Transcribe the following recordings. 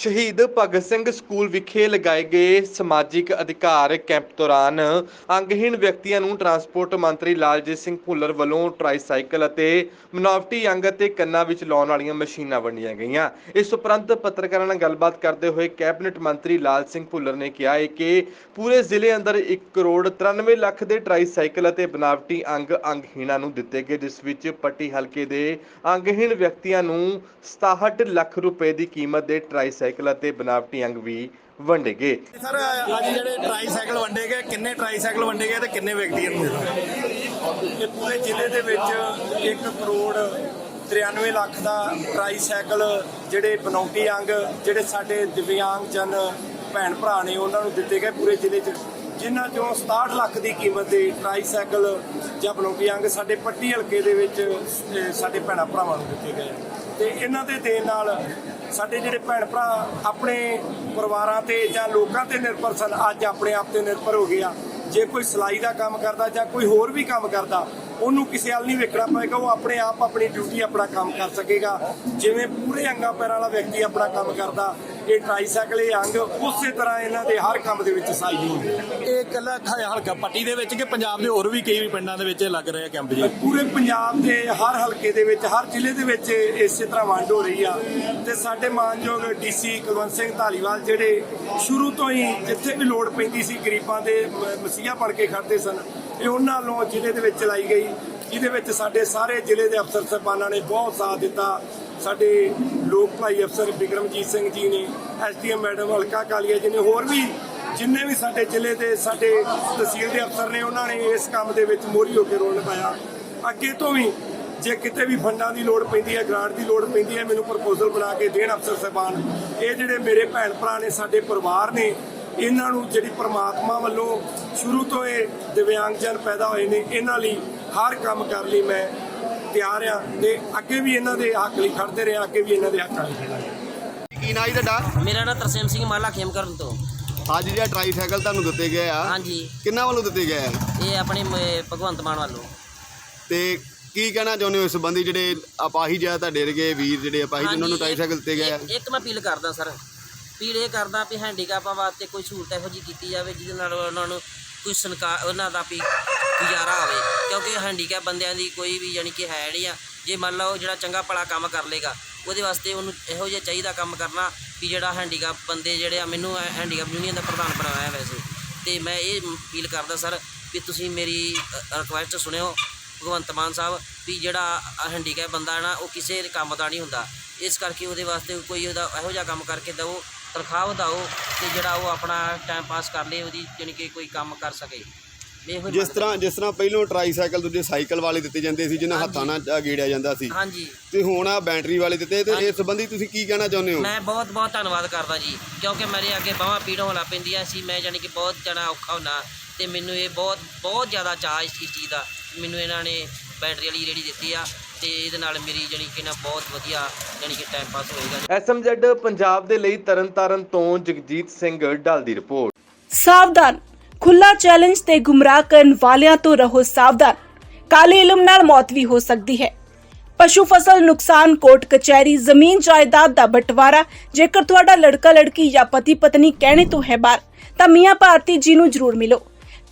ਸ਼ਹੀਦ ਭਗਤ ਸਿੰਘ ਸਕੂਲ ਵਿਖੇ ਲਗਾਏ ਗਏ ਸਮਾਜਿਕ ਅਧਿਕਾਰ ਕੈਂਪ ਦੌਰਾਨ ਅੰਗਹੀਣ ਵਿਅਕਤੀਆਂ ਨੂੰ ਟਰਾਂਸਪੋਰਟ ਮੰਤਰੀ ਲਾਲਜੀਤ ਸਿੰਘ ਭੁੱਲਰ ਵੱਲੋਂ ਟ੍ਰਾਈਸਾਈਕਲ ਅਤੇ ਮਨਾਵਟੀ ਅੰਗ ਅਤੇ ਕੰਨਾਂ ਵਿੱਚ ਲਾਉਣ ਵਾਲੀਆਂ ਮਸ਼ੀਨਾਂ ਵੰਡੀਆਂ ਗਈਆਂ। ਇਸ ਉਪਰੰਤ ਪੱਤਰਕਾਰਾਂ ਨਾਲ ਗੱਲਬਾਤ ਕਰਦੇ ਹੋਏ ਕੈਬਨਿਟ ਮੰਤਰੀ ਲਾਲ ਸਿੰਘ ਭੁੱਲਰ ਨੇ ਕਿਹਾ ਹੈ ਕਿ ਪੂਰੇ ਜ਼ਿਲ੍ਹੇ ਅੰਦਰ 1 ਕਰੋੜ 93 ਲੱਖ ਦੇ ਟ੍ਰਾਈਸਾਈਕਲ ਅਤੇ ਬਨਾਵਟੀ ਅੰਗ ਅੰਗਹੀਣਾਂ ਨੂੰ ਦਿੱਤੇ ਗਏ, ਜਿਸ ਵਿੱਚ ਪੱਟੀ ਹਲਕੇ ਦੇ ਅੰਗਹੀਣ ਵਿਅਕਤੀਆਂ ਨੂੰ 67 ਲੱਖ ਰੁਪਏ ਦੀ ਕੀਮਤ ਦੇ ਟ੍ਰਾਈਸਾਈਕਲ ਅਤੇ ਬਨਾਵਟੀ ਅੰਗ ਵੀ ਵੰਡੇ ਗਏ ਸਰ ਅੱਜ ਜਿਹੜੇ ਟ੍ਰਾਈਸਾਈਕਲ ਵੰਡੇ ਗਏ ਕਿੰਨੇ ਟ੍ਰਾਈਸਾਈਕਲ ਵੰਡੇ ਗਏ ਤੇ ਕਿੰਨੇ ਵਿਅਕਤੀਆਂ ਨੂੰ ਇਹ ਪੂਰੇ ਜ਼ਿਲ੍ਹੇ ਦੇ ਵਿੱਚ 1 ਕਰੋੜ 93 ਲੱਖ ਦਾ ਟ੍ਰਾਈਸਾਈਕਲ ਜਿਹੜੇ ਬਨੌਟੀ ਅੰਗ ਜਿਹੜੇ ਸਾਡੇ ਦਿਵਿਆਂਗ ਜਨ ਭੈਣ ਭਰਾ ਨੇ ਉਹਨਾਂ ਨੂੰ ਦਿੱਤੇ ਗਏ ਪੂਰੇ ਜ਼ਿਲ੍ਹੇ 'ਚ। ਜਿਨ੍ਹਾਂ ਚੋਂ 67 ਲੱਖ ਦੀ ਕੀਮਤ ਦੇ ਟ੍ਰਾਈਸਾਈਕਲ ਜਾਂ ਬਨੌਟੀ ਅੰਗ ਸਾਡੇ ਪੱਟੀ ਹਲਕੇ ਦੇ ਵਿੱਚ ਸਾਡੇ ਭੈਣਾਂ ਭਰਾਵਾਂ ਨੂੰ ਦਿੱਤੇ ਗਏ ਤੇ ਇਹਨਾਂ ਦੇ ਦੇਣ ਨਾਲ ਸਾਡੇ ਜਿਹੜੇ ਭੈਣ ਭਰਾ ਆਪਣੇ ਪਰਿਵਾਰਾਂ ਤੇ ਜਾਂ ਲੋਕਾਂ ਤੇ ਨਿਰਭਰ ਸਨ, ਅੱਜ ਆਪਣੇ ਆਪ ਤੇ ਨਿਰਭਰ ਹੋ ਗਏ ਆ। ਜੇ ਕੋਈ ਸਿਲਾਈ ਦਾ ਕੰਮ ਕਰਦਾ ਜਾਂ ਕੋਈ ਹੋਰ ਵੀ ਕੰਮ ਕਰਦਾ, ਉਹਨੂੰ ਕਿਸੇ ਹਾਲ ਨਹੀਂ ਵੇਖਣਾ ਪਏਗਾ, ਉਹ ਆਪਣੇ ਆਪ ਆਪਣੀ ਡਿਊਟੀ ਆਪਣਾ ਕੰਮ ਕਰ ਸਕੇਗਾ। ਜਿਵੇਂ ਪੂਰੇ ਅੰਗਾਂ ਪੈਰਾਂ ਵਾਲਾ ਵਿਅਕਤੀ ਆਪਣਾ ਕੰਮ ਕਰਦਾ ਇਹ ਟ੍ਰਾਈਸਾਈਕਲ ਇਹ ਅੰਗ ਉਸੇ ਤਰ੍ਹਾਂ ਇਹਨਾਂ ਦੇ ਹਰ ਕੰਮ ਦੇ ਵਿੱਚ ਸਹਾਈ ਇਹ ਇਕੱਲਾ ਹਲਕਾ ਪੱਟੀ ਦੇ ਵਿੱਚ ਕਿ ਪੰਜਾਬ ਦੇ ਹੋਰ ਵੀ ਕਈ ਪਿੰਡਾਂ ਦੇ ਵਿੱਚ ਲੱਗ ਰਹੇ ਆ ਕੈਂਪ ਜੀ? ਪੂਰੇ ਪੰਜਾਬ ਦੇ ਹਰ ਹਲਕੇ ਦੇ ਵਿੱਚ ਹਰ ਜ਼ਿਲ੍ਹੇ ਦੇ ਵਿੱਚ ਇਸੇ ਤਰ੍ਹਾਂ ਵੰਡ ਹੋ ਰਹੀ ਆ। ਤੇ ਸਾਡੇ ਮਾਨਯੋਗ ਡੀਸੀ ਕੁਲਵੰਤ ਸਿੰਘ ਧਾਲੀਵਾਲ ਜਿਹੜੇ ਸ਼ੁਰੂ ਤੋਂ ਹੀ ਜਿੱਥੇ ਵੀ ਲੋੜ ਪੈਂਦੀ ਸੀ ਗਰੀਬਾਂ ਦੇ ਮਸੀਹਾ ਬਣ ਕੇ ਖੜਦੇ ਸਨ ਇਹ ਉਹਨਾਂ ਵੱਲੋਂ ਜ਼ਿਲ੍ਹੇ ਦੇ ਵਿੱਚ ਚਲਾਈ ਗਈ। ਜਿਹਦੇ ਵਿੱਚ ਸਾਡੇ ਸਾਰੇ ਜ਼ਿਲ੍ਹੇ ਦੇ ਅਫਸਰ ਸਾਹਿਬਾਨਾਂ ਨੇ ਬਹੁਤ ਸਾਥ ਦਿੱਤਾ। ਸਾਡੇ ਲੋਕ ਭਾਈ ਅਫਸਰ ਬਿਕਰਮਜੀਤ ਸਿੰਘ ਜੀ ਨੇ, ਐਸਡੀਐਮ ਮੈਡਮ ਹਲਕਾ ਕਾਲੀਆ ਜੀ ਨੇ, ਹੋਰ ਵੀ ਜਿੰਨੇ ਵੀ ਸਾਡੇ ਜ਼ਿਲ੍ਹੇ ਦੇ ਸਾਡੇ ਤਹਿਸੀਲ ਦੇ ਅਫਸਰ ਨੇ, ਉਹਨਾਂ ਨੇ ਇਸ ਕੰਮ ਦੇ ਵਿੱਚ ਮੋਹਰੀ ਹੋ ਕੇ ਰੋਲ ਨਿਭਾਇਆ। ਅੱਗੇ ਤੋਂ ਵੀ ਜੇ ਕਿਤੇ ਵੀ ਫੰਡਾਂ ਦੀ ਲੋੜ ਪੈਂਦੀ ਹੈ, ਗ੍ਰਾਂਟ ਦੀ ਲੋੜ ਪੈਂਦੀ ਹੈ, ਮੈਨੂੰ ਪ੍ਰਪੋਜ਼ਲ ਬਣਾ ਕੇ ਦੇਣ ਅਫਸਰ ਸਾਹਿਬਾਨ। ਇਹ ਜਿਹੜੇ ਮੇਰੇ ਭੈਣ ਭਰਾ ਨੇ, ਸਾਡੇ ਪਰਿਵਾਰ ਨੇ, ਇਹਨਾਂ ਨੂੰ ਜਿਹੜੀ ਪ੍ਰਮਾਤਮਾ ਵੱਲੋਂ ਸ਼ੁਰੂ ਤੋਂ ਇਹ ਦਿਵਿਆਂਗਜਨ ਪੈਦਾ ਹੋਏ ਨੇ, ਇਹਨਾਂ ਲਈ ਹਰ ਕੰਮ ਕਰਨ ਲਈ ਮੈਂ ਤਿਆਰ ਆ ਤੇ ਅੱਗੇ ਵੀ ਇਹਨਾਂ ਦੇ ਹੱਕ ਲਈ ਖੜਦੇ ਰਹੇ ਅੱਗੇ ਵੀ ਇਹਨਾਂ ਦੇ ਹੱਕ ਲਈ ਖੜਾਂਗੇ ਕੀ ਨਾਂ ਜੀ ਤੁਹਾਡਾ? ਮੇਰਾ ਨਾਮ ਤਰਸੇਮ ਸਿੰਘ ਮਾਲਾ ਖੇਮਕਰਨ ਤੋਂ। ਅੱਜ ਜਿਹੜਾ ਟ੍ਰਾਈਸਾਈਕਲ ਤੁਹਾਨੂੰ ਦਿੱਤੇ ਗਏ ਆ ਹਾਂਜੀ। ਕਿੰਨਾ ਵੱਲੋਂ ਦਿੱਤੇ ਗਏ ਆ? ਇਹ ਆਪਣੇ ਮ- ਭਗਵੰਤ ਮਾਨ ਵੱਲੋਂ। ਤੇ ਕੀ ਕਹਿਣਾ ਚਾਹੁੰਦੇ ਹੋ ਇਸ ਸੰਬੰਧੀ ਜਿਹੜੇ ਅਪਾਹੀ ਜਾਂ ਤੁਹਾਡੇ ਵਰਗੇ ਵੀਰ ਜਿਹੜੇ ਅਪਾਹੀ ਜਿਨ੍ਹਾਂ ਨੂੰ ਹਾਂਜੀ, ਟ੍ਰਾਈਸਾਈਕਲ ਦਿੱਤੇ ਗਏ ਆ? ਇੱਕ- ਇੱਕ ਮੈਂ ਅਪੀਲ ਕਰਦਾ ਸਰ। ਅਪੀਲ ਇਹ ਕਰਦਾ ਵੀ ਹੈਂਡੀਕੈਪਾਂ ਵਾਸਤੇ ਕੋਈ ਸਹੂਲਤ ਇਹੋ ਜਿਹੀ ਕੀਤੀ ਜਾਵੇ ਜਿਹਦੇ ਨਾਲ ਉਹਨਾਂ ਨੂੰ ਕੋਈ ਸੰਕਾ ਉਹਨਾਂ ਦਾ ਵੀ ਗੁਜ਼ਾਰਾ ਹੋਵੇ, ਕਿਉਂਕਿ ਹੈਂਡੀਕੈਪ ਬੰਦਿਆਂ ਦੀ ਕੋਈ ਵੀ ਯਾਨੀ ਕਿ ਹੈ ਨਹੀਂ ਆ। ਜੇ ਮੰਨ ਲਓ ਜਿਹੜਾ ਚੰਗਾ ਭਲਾ ਕੰਮ ਕਰ ਲੇਗਾ, ਉਹਦੇ ਵਾਸਤੇ ਉਹਨੂੰ ਇਹੋ ਜਿਹਾ ਚਾਹੀਦਾ ਕੰਮ ਕਰਨਾ ਕਿ ਜਿਹੜਾ ਹੈਂਡੀਕੈਪ ਬੰਦੇ ਜਿਹੜੇ ਆ, ਮੈਨੂੰ ਹੈਂਡੀਕੈਪ ਯੂਨੀਅਨ ਦਾ ਪ੍ਰਧਾਨ ਬਣਾਇਆ ਵੈਸੇ ਤੇ ਮੈਂ ਇਹ ਅਪੀਲ ਕਰਦਾ ਸਰ ਵੀ ਤੁਸੀਂ ਮੇਰੀ ਰਿਕੁਐਸਟ ਸੁਣਿਓ, ਭਗਵੰਤ ਮਾਨ ਸਾਹਿਬ, ਵੀ ਜਿਹੜਾ ਹੈਂਡੀਕੈਪ ਬੰਦਾ ਹੈ ਨਾ, ਉਹ ਕਿਸੇ ਕੰਮ ਦਾ ਨਹੀਂ ਹੁੰਦਾ। ਇਸ ਕਰਕੇ ਉਹਦੇ ਵਾਸਤੇ ਕੋਈ ਉਹਦਾ ਇਹੋ ਜਿਹਾ ਕੰਮ ਕਰਕੇ ਦਿਓ, ਤਨਖਾਹ ਵਧਾਓ ਤੇ ਜਿਹੜਾ ਉਹ ਆਪਣਾ ਟਾਈਮ ਪਾਸ ਕਰ ਲੇ, ਉਹਦੀ ਜਾਣੀ ਕਿ ਕੋਈ ਕੰਮ ਕਰ ਸਕੇ। ਇਹੋ ਜਿਸ ਤਰ੍ਹਾਂ ਜਿਸ ਤਰ੍ਹਾਂ ਪਹਿਲੋਂ ਟ੍ਰਾਈਸਾਈਕਲ ਦੂਜੇ ਸਾਈਕਲ ਵਾਲੇ ਦਿੱਤੇ ਜਾਂਦੇ ਸੀ ਜਿਹਨਾਂ ਹਾਂਜੀ। ਹੱਥਾਂ ਨਾਲ ਗੇੜਿਆ ਜਾਂਦਾ ਸੀ। ਹਾਂਜੀ। ਤੇ ਹੁਣ ਆ ਬੈਟਰੀ ਵਾਲੇ ਦਿੱਤੇ ਤੇ ਇਸ ਸੰਬੰਧੀ ਤੁਸੀਂ ਕੀ ਕਹਿਣਾ ਚਾਹੁੰਦੇ ਹੋ? ਮੈਂ ਬਹੁਤ ਬਹੁਤ ਧੰਨਵਾਦ ਕਰਦਾ ਜੀ ਕਿਉਂਕਿ ਮੇਰੇ ਅੱਗੇ ਬਾਹਾਂ ਪੀੜ ਹੋਣ ਪੈਂਦੀਆਂ ਸੀ ਮੈਂ ਜਾਣੀ ਕਿ ਬਹੁਤ ਜਣਾ ਔਖਾ ਹੁੰਦਾ ਤੇ ਮੈਨੂੰ ਇਹ ਬਹੁਤ ਬਹੁਤ ਜ਼ਿਆਦਾ ਚਾਅ ਇਸ ਚੀਜ਼ ਦਾ ਮੈਨੂੰ ਇਹਨਾਂ ਨੇ ਬੈਟਰੀ ਵਾਲੀ ਰੇੜੀ ਦਿੱਤੀ ਆ ਤੇ ਇਹਦੇ ਨਾਲ ਮੇਰੀ ਜਾਣੀ ਕਿ ਨਾ ਬਹੁਤ ਵਧੀਆ ਜਾਣੀ ਕਿ ਟਾਈਮ ਪਾਸ ਹੋਏਗਾ। ਐਸਐਮਜ਼ੈਡ ਪੰਜਾਬ ਦੇ ਲਈ ਤਰਨਤਾਰਨ ਤੋਂ ਜਗਜੀਤ ਸਿੰਘ ਢਾਲ ਦੀ ਰਿਪੋਰਟ। ਸਾਵਧਾਨ ਖੁੱਲਾ ਚੈਲੰਜ ਤੇ ਗੁੰਮਰਾਹ ਕਰਨ ਵਾਲਿਆਂ ਤੋਂ ਰਹੋ ਸਾਵਧਾਨ। ਕਾਲੇ ਇਲਮ ਨਾਲ ਮੌਤ ਵੀ ਹੋ ਸਕਦੀ ਹੈ। ਪਸ਼ੂ ਫਸਲ ਨੁਕਸਾਨ ਕੋਰਟ ਕਚਹਿਰੀ ਜ਼ਮੀਨ ਜਾਇਦਾਦ ਦਾ ਬਟਵਾਰਾ। ਜੇਕਰ ਤੁਹਾਡਾ ਲੜਕਾ, ਲੜਕੀ ਜਾਂ ਪਤੀ ਪਤਨੀ ਕਹਿਣੇ ਤੋਂ ਹੈ ਬਾਹਰ, ਤਾਂ ਮੀਆਂ ਭਾਰਤੀ ਜੀ ਨੂੰ ਜ਼ਰੂਰ ਮਿਲੋ।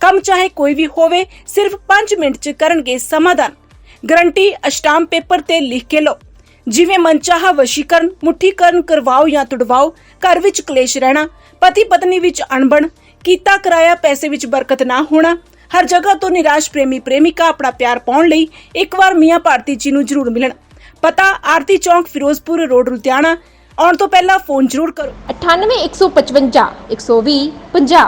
ਕੰਮ ਚਾਹੇ ਕੋਈ ਵੀ ਹੋਵੇ, ਸਿਰਫ 5 ਮਿੰਟ ਚ ਕਰਨਗੇ ਸਮਾਧਾਨ। ਗਰੰਟੀ ਅਸ਼ਟਾਮ ਪੇਪਰ ਤੇ ਲਿਖ ਕੇ ਲਓ। ਜਿਵੇਂ ਮਨਚਾਹਾ, ਵਸ਼ੀਕਰਨ, ਮੁੱਠੀਕਰਨ ਕਰਵਾਓ ਜਾਂ ਤੁੜਵਾਓ, ਘਰ ਵਿੱਚ ਕਲੇਸ਼ ਰਹਿਣਾ, ਪਤੀ ਪਤਨੀ ਵਿੱਚ ਅਣਬਣ ਕੀਤਾ ਕਰਾਇਆ ਪੈਸੇ ਵਿੱਚ ਬਰਕਤ ਨਾ ਹੋਣਾ, ਹਰ ਜਗ੍ਹਾ ਤੋਂ ਨਿਰਾਸ਼ ਪ੍ਰੇਮੀ ਪ੍ਰੇਮਿਕਾ ਆਪਣਾ ਪਿਆਰ ਪਾਉਣ ਲਈ ਇੱਕ ਵਾਰ ਮੀਆਂ ਭਾਰਤੀ ਜੀ ਨੂੰ ਜ਼ਰੂਰ ਮਿਲਣ। ਪਤਾ, ਆਰਤੀ ਚੌਂਕ, ਫਿਰੋਜ਼ਪੁਰ, ਰੋਡ ਲੁਧਿਆਣਾ। ਆਉਣ ਤੋਂ ਪਹਿਲਾਂ ਫੋਨ ਜ਼ਰੂਰ ਕਰੋ। 98 155 120 50